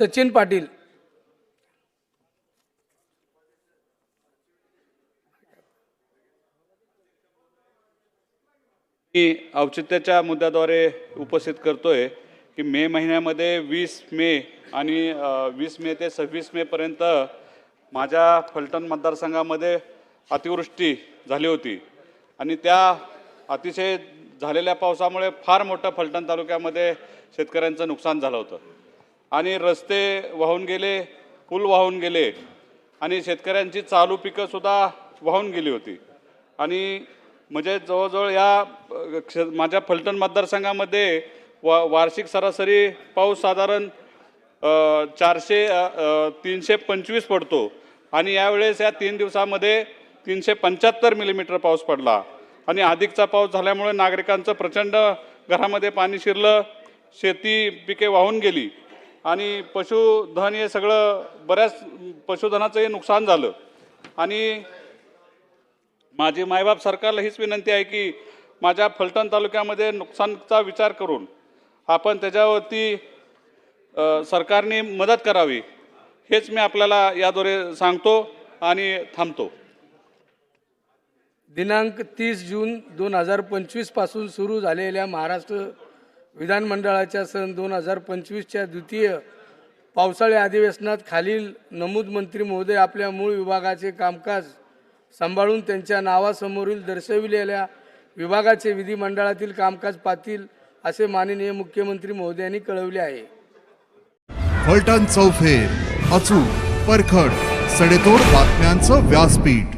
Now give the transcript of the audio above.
सचिन पाटील. मी औचित्याच्या मुद्द्याद्वारे उपस्थित करतोय की मे महिन्यामध्ये वीस मे आणि वीस मे ते सव्वीस मेपर्यंत माझ्या फलटण मतदारसंघामध्ये अतिवृष्टी झाली होती. आणि त्या अतिशय झालेल्या पावसामुळे फार मोठं फलटण तालुक्यामध्ये शेतकऱ्यांचं नुकसान झालं होतं. आणि रस्ते वाहून गेले पूल वाहून गेले आणि शेतकऱ्यांची चालू पिकंसुद्धा वाहून गेली होती. आणि म्हणजे जवळजवळ या क्ष माझ्या फलटण मतदारसंघामध्ये वा वार्षिक सरासरी पाऊस साधारण चारशे तीनशे पंचवीस पडतो. आणि यावेळेस या तीन दिवसामध्ये तीनशे पंच्याहत्तर मिलीमीटर पाऊस पडला. आणि अधिकचा पाऊस झाल्यामुळे नागरिकांचं प्रचंड घरामध्ये पाणी शिरलं शेती पिके वाहून गेली. आणि पशुधन हे सगळं बऱ्याच पशुधनाचंही नुकसान झालं. आणि माझी मायबाप सरकारला हीच विनंती आहे की माझ्या फलटण तालुक्यामध्ये नुकसानचा विचार करून आपण त्याच्यावरती सरकारने मदत करावी हेच मी आपल्याला याद्वारे सांगतो आणि थांबतो. दिनांक तीस जून दोन हजार पंचवीसपासून सुरू झालेल्या महाराष्ट्र विधानमंडळाच्या सन दोन हजार पंचवीसच्या द्वितीय पावसाळी अधिवेशनात खालील नमूद मंत्री महोदय आपल्या मूळ विभागाचे कामकाज सांभाळून त्यांच्या नावासमोरील दर्शविलेल्या विभागाचे विधिमंडळातील कामकाज पातील असे माननीय मुख्यमंत्री महोदयांनी कळवले आहे. फलटण चौफेर अचूक परखड सडेतोड बातम्यांचं व्यासपीठ.